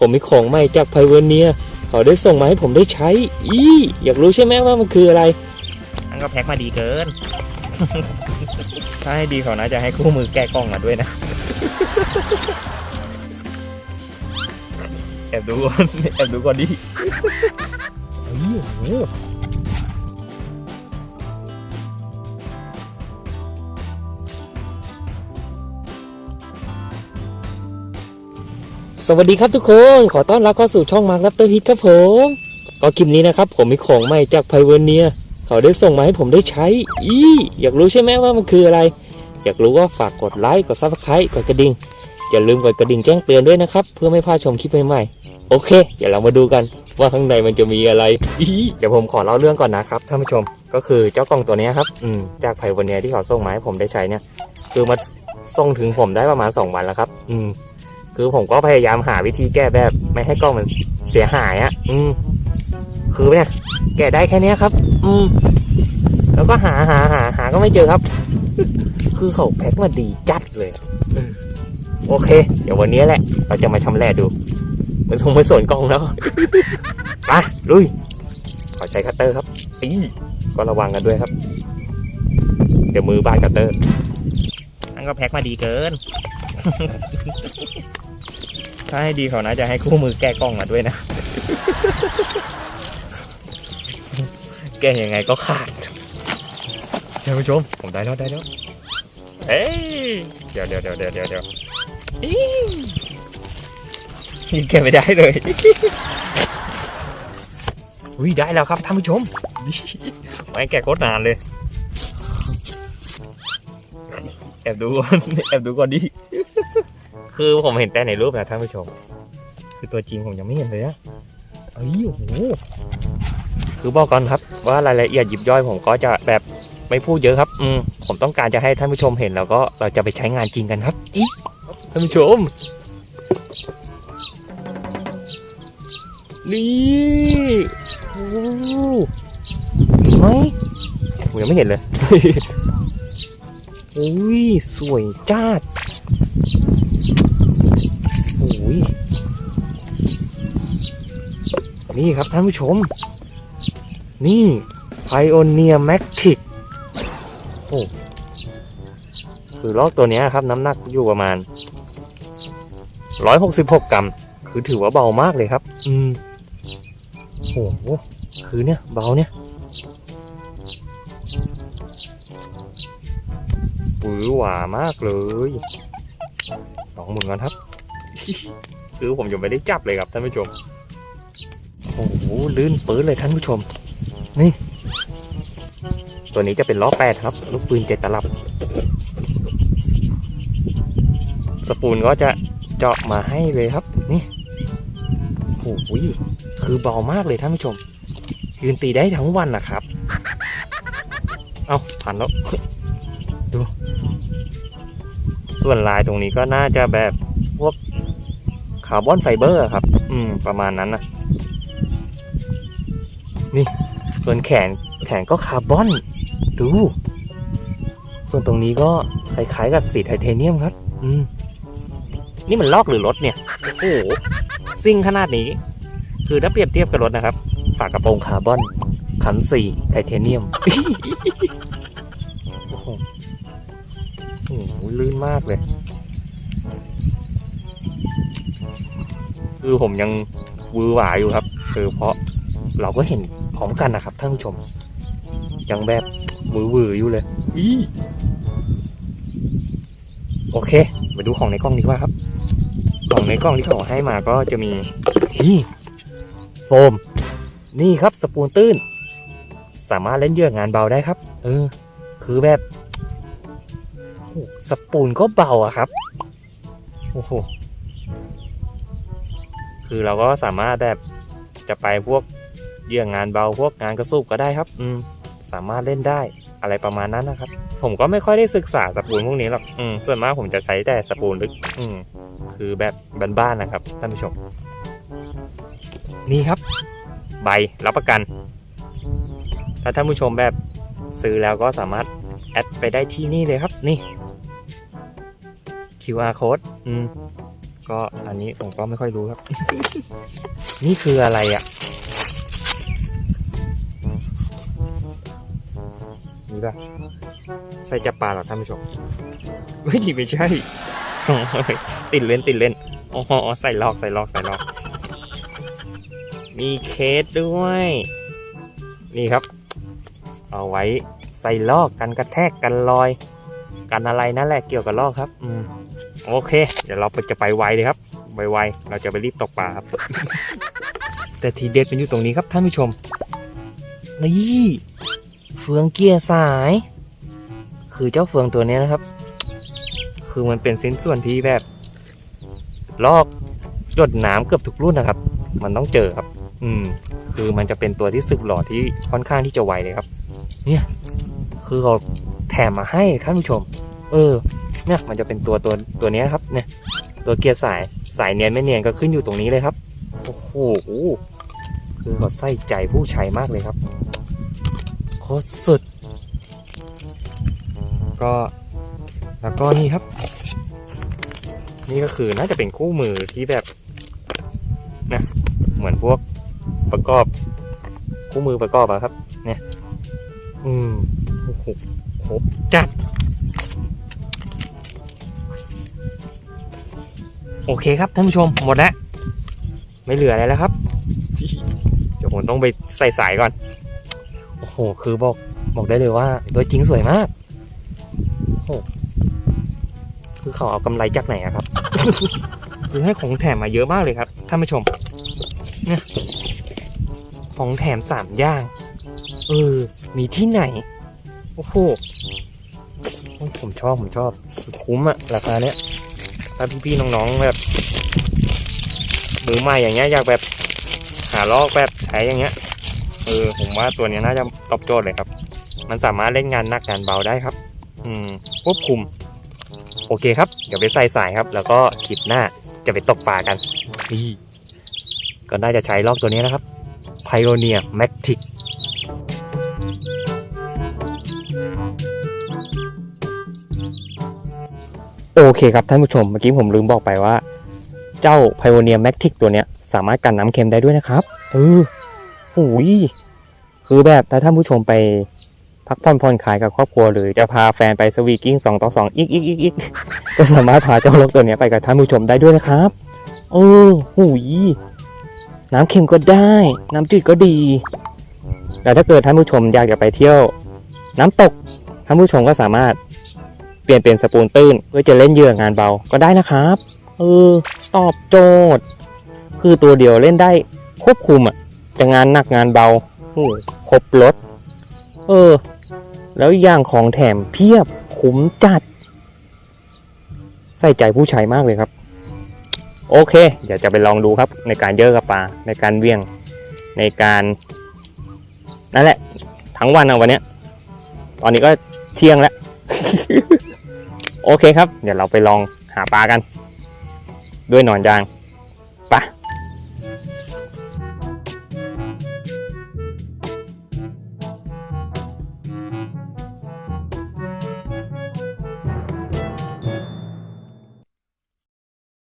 ผมมีของใหม่จากไพเวเนียเขาได้ส่งมาให้ผมได้ใช้ อีอยากรู้ใช่ไหมว่ามันคืออะไรอันก็แพ็คมาดีเกิน ถ้าให้ดีเขาน่าจะให้คู่มือแก้กล้องมาด้วยนะ แอบดูก่อนแอบดูก่อนดิเฮ้ยโอ้โห สวัสดีครับทุกคน ขอต้อนรับเข้าสู่ช่องมาร์คลับเตอร์ฮิตครับผม ก็คลิปนี้นะครับ ผมมีของใหม่จากไพเวอร์เนียเขาได้ส่งมาให้ผมได้ใช้ อีอยากรู้ใช่ไหมว่ามันคืออะไร อยากรู้ก็ฝากกดไลค์ กดซับสไครต์กดกระดิ่ง อย่าลืมกดกระดิ่งแจ้งเตือนด้วยนะครับ เพื่อไม่พลาดชมคลิปใหม่ๆ โอเคเดี๋ยวเรามาดูกันว่าข้างในมันจะมีอะไร อีเดี๋ยวผมขอเล่าเรื่องก่อนนะครับท่านผู้ชม ก็คือเจ้ากล่องตัวนี้ครับ อืม จากไพเวอร์เนียที่เขาส่งมาให้ผมได้ใช้เนี่ย คือมาส่งถึงผมได้ประมาณ 2 วันแล้วครับ อืม คือผมก็พยายามหาวิธีแก้แบบ ไม่ให้กล้องมันเสียหายอะ่ะ อืม คือเนี่ย แก้ได้แค่เนี้ยครับ อืม แล้วก็หาหาหาหาก็ไม่เจอครับ คือเขาแพ็คมาดีจัดเลย โอเค เดี๋ยววันนี้แหละ เราจะมาชำแหละดู มันคงไม่สนกล้องแล้วมาลุย ขอใช้คัตเตอร์ครับอีก็ระวังกันด้วยครับ เดี๋ยวมือบาดคัตเตอร์อันก็แพ็คมาดีเกิน ถ้าให้ดีเขาน่าจะให้คู่มือแก้กล้องมาด้วยนะ แก้ยังไงก็ขาดท่านผู้ชม ผมได้แล้วได้แล้วเอ้ยเดี๋ยวเดี๋ยวเดี๋ยวเดี๋ยวเดี๋ยวเดี๋ยวยิงแก้ไม่ได้เลยอุ้ยได้แล้วครับท่านผู้ชมไม่แก้โคตรนานเลย แอบดูก่อนแอบดูก่อนดิ คือผมเห็นแต่ในรูปนะท่านผู้ชม คือตัวจริงผมยังไม่เห็นเลยอะเอ้ยโอ้โหคือบอกก่อนครับว่ารายละเอียดยิบย่อยผมก็จะแบบไม่พูดเยอะครับ อืมผมต้องการจะให้ท่านผู้ชมเห็นแล้วก็เราจะไปใช้งานจริงกันครับอีท่านผู้ชม นี่โอ้เห็นไหมผมยังไม่เห็นเลย อุ้ยสวยจ้า นี่ครับท่านผู้ชม นี่ Pioneer Matic โอ้คือลอกตัวนี้ครับน้ำหนักอยู่ประมาณ 166 กรัม คือถือว่าเบามากเลยครับ อืมโอ้โหคือเนี่ย เบาเนี่ยปื้อหวามากเลยลองหมุนก่อนครับ คือผมยังไม่ได้จับเลยครับท่านผู้ชม ลื่นปื้นเลยท่านผู้ชม นี่ ตัวนี้จะเป็นล้อแปดครับ ลูกปืนเจ็ดตลับ สปูนก็จะเจาะมาให้เลยครับ นี่โอ้โหคือเบามากเลยท่านผู้ชม ยืนตีได้ทั้งวันนะครับ เอาผ่านแล้วดู ส่วนลายตรงนี้ก็น่าจะแบบพวกคาร์บอนไฟเบอร์ครับ อืม ประมาณนั้นนะ นี่ ส่วนแขนแขนก็คาร์บอน ดู ส่วนตรงนี้ก็คล้ายๆกับสีไทเทเนียมครับ อืม นี่มันลอกหรือรถเนี่ย โอ้โหซิ่งขนาดนี้ คือถ้าเปรียบเทียบกับรถนะครับ ฝากระโปรงคาร์บอนขันสีไทเทเนียมโอ้โหโอ้โหลื่นมากเลย คือผมยังวือหวาอยู่ครับ คือเพราะเราก็เห็น พร้อมกันนะครับท่านผู้ชม ยังแบบมือวืออยู่เลยอีโอเค มาดูของในกล้องดีกว่าครับ ของในกล้องที่เขาให้มาก็จะมีนี่โฟม นี่ครับสปูนตื้น สามารถเล่นเหยื่องานเบาได้ครับ เออ คือแบบโอ้สปูนก็เบาอะครับโอ้โหคือเราก็สามารถแบบจะไปพวก เยื่องานเบาพวกงานกระสูบก็ได้ครับ อืม สามารถเล่นได้อะไรประมาณนั้นนะครับ ผมก็ไม่ค่อยได้ศึกษาสปูนพวกนี้หรอกอืมส่วนมากผมจะใช้แต่สปูนลึก อืม คือแบบบ้านๆนะครับท่านผู้ชม นี่ครับ ใบรับประกัน ถ้าท่านผู้ชมแบบซื้อแล้วก็สามารถแอดไปได้ที่นี่เลยครับ นี่ QR code อืม ก็อันนี้ผมก็ไม่ค่อยรู้ครับ นี่คืออะไรอะ ป่ะใส่จับปลาหรอท่านผู้ชมไม่ไม่ใช่ติดเล่นติดเล่นอ๋อใส่ลอกใส่ลอกใส่ลอก มีเคสด้วย นี่ครับ เอาไว้ใส่ลอกกันกระแทกกันลอย กันอะไรนั่นแหละเกี่ยวกับลอกครับอืมโอเค เดี๋ยวเราไปจะไปไวเลยครับไวๆเราจะไปรีบตกปลาครับ แต่ทีเด็ดเป็นอยู่ตรงนี้ครับท่านผู้ชมนี่ เฟืองเกียร์สาย คือเจ้าเฟืองตัวนี้นะครับ คือมันเป็นชิ้นส่วนที่แบบ ลอกหยดน้ำเกือบทุกรุ่นนะครับ มันต้องเจอครับ อืม คือมันจะเป็นตัวที่สึกหล่อที่ค่อนข้างที่จะไวเลยครับ เนี่ย คือเขาแถมมาให้ท่านผู้ชม เออ เนี่ยมันจะเป็นตัวตัวตัวนี้ครับ เนี่ย ตัวเกียร์สายสายเนียนไม่เนียนก็ขึ้นอยู่ตรงนี้เลยครับ โอ้โห คือเขาใส่ใจผู้ใช้มากเลยครับ ตรสุด ก็แล้วก็นี่ครับ นี่ก็คือน่าจะเป็นคู่มือที่แบบนะเหมือนพวกประกอบ คู่มือประกอบอะครับ เนี่ย อืมโอ้โหครบจัดโอเคครับท่านผู้ชมหมดแล้ว ไม่เหลืออะไรแล้วครับเดี๋ยวผมต้องไปใส่สายก่อน โอ้โหคือบอกบอกได้เลยว่า ตัวจริงสวยมากโอ้โหคือเขาเอากำไรจากไหนอะครับ คือให้ของแถมมาเยอะมากเลยครับท่านผู้ชม เนี่ยของแถมสามย่างเออมีที่ไหนโอ้โหผมชอบผมชอบคุ้มอะราคาเนี้ยถ้าพี่ๆน้องๆแบบมือใหม่อย่างเงี้ยอยากแบบหาลอกแบบใช้อย่างเงี้ย ออผมว่าตัวนี้น่าจะตอบโจทย์เลยครับ มันสามารถเล่นงานหนักงานเบาได้ครับ อืมควบคุม โอเคครับ เดี๋ยวไปใส่สายครับ แล้วก็คลิปหน้าจะไปตกปลากันนี่ก็น่าจะใช้ลอกตัวนี้นะครับ Pioneer Matic โอเคครับท่านผู้ชมเมื่อกี้ผมลืมบอกไปว่า เจ้า Pioneer Matic ตัวเนี้ยสามารถกันน้ำเค็มได้ด้วยนะครับเออ หูยคือแบบถ้าท่านผู้ชมไปพักผ่อนผ่อนคลายกับครอบครัวหรือจะพาแฟนไปสวีกิ้งสองต่อสองอีกอีกอีกอีกก็สามารถพาเจ้านกตัวนี้ไปกับท่านผู้ชมได้ด้วยนะครับเออหูยน้ำเค็มก็ได้ น้ำจืดก็ดีแล้วถ้าเกิดท่านผู้ชมอยากจะไปเที่ยว น้ำตกท่านผู้ชมก็สามารถเปลี่ยนเป็นสปูนตื้น เพื่อจะเล่นเหยื่องานเบาก็ได้นะครับเออตอบโจทย์ คือตัวเดียวเล่นได้ควบคุมอะ จะงานหนักงานเบาโอ้ครบรถ เออ แล้วอีกอย่างของแถมเพียบคุ้มจัด ใส่ใจผู้ใช้มากเลยครับ โอเค เดี๋ยวจะไปลองดูครับ ในการเยอะกับปลาในการเวี่ยง ในการนั่นแหละ ทั้งวันอะวันเนี้ย ตอนนี้ก็เที่ยงแล้ว โอเคครับ เดี๋ยวเราไปลองหาปลากัน ด้วยหนอนยางไปะ